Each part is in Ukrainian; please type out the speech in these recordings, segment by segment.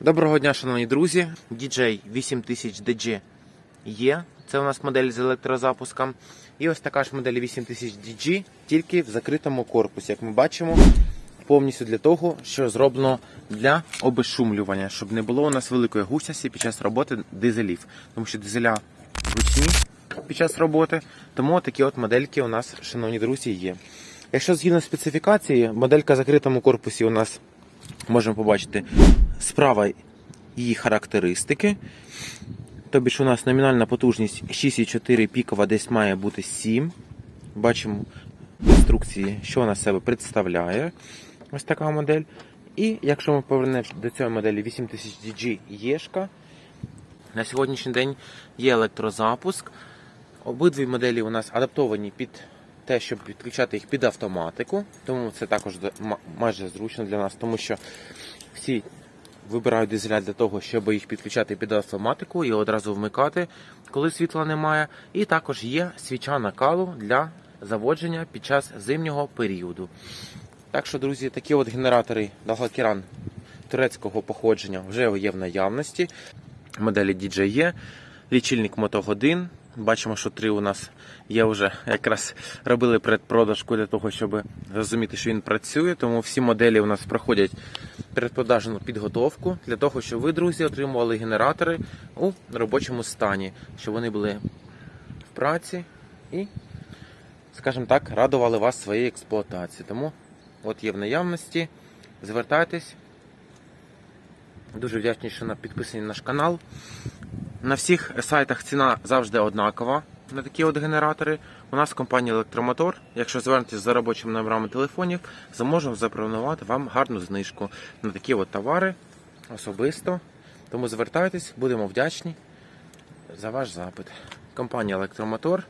Доброго дня, шановні друзі. DJ 8000 DG є. Це у нас модель з електрозапуском. І ось така ж модель 8000 DG, тільки в закритому корпусі. Як ми бачимо, повністю для того, що зроблено для обезшумлювання, щоб не було у нас великої гучності під час роботи дизелів. Тому що дизеля гучні під час роботи. Тому такі от модельки у нас, шановні друзі, є. Якщо згідно специфікації, моделька в закритому корпусі у нас можемо побачити справа її характеристики. Тобі ж у нас номінальна потужність 6,4 пікова десь має бути 7. Бачимо в інструкції, що вона себе представляє. Ось така модель. І якщо ми повернемося до цієї моделі 8000 DG Єшка, на сьогоднішній день є електрозапуск. Обидві моделі у нас адаптовані під те, щоб підключати їх під автоматику. Тому це також майже зручно для нас, тому що всі вибирають дизеля для того, щоб їх підключати під автоматику і одразу вмикати, коли світла немає. І також є свіча накалу для заводження під час зимнього періоду. Так що, друзі, такі от генератори Далгакеран турецького походження вже є в наявності. Моделі DJE, лічильник мотогодин. Бачимо, що три у нас є вже якраз робили предпродажку для того, щоб зрозуміти, що він працює. Тому всі моделі у нас проходять передпродажну підготовку для того, щоб ви, друзі, отримували генератори у робочому стані, щоб вони були в праці і, скажімо так, радували вас своєю експлуатацією. Тому от є в наявності. Звертайтесь. Дуже вдячні, що підписані на наш канал. На всіх сайтах ціна завжди однакова на такі от генератори. У нас компанія Електромотор. Якщо звернетеся за робочими номерами телефонів, зможемо запропонувати вам гарну знижку на такі от товари особисто. Тому звертайтесь, будемо вдячні за ваш запит. Компанія Електромотор.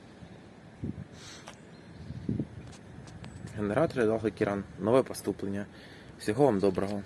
Генератори Довгий Кіран. Нове поступлення. Всього вам доброго.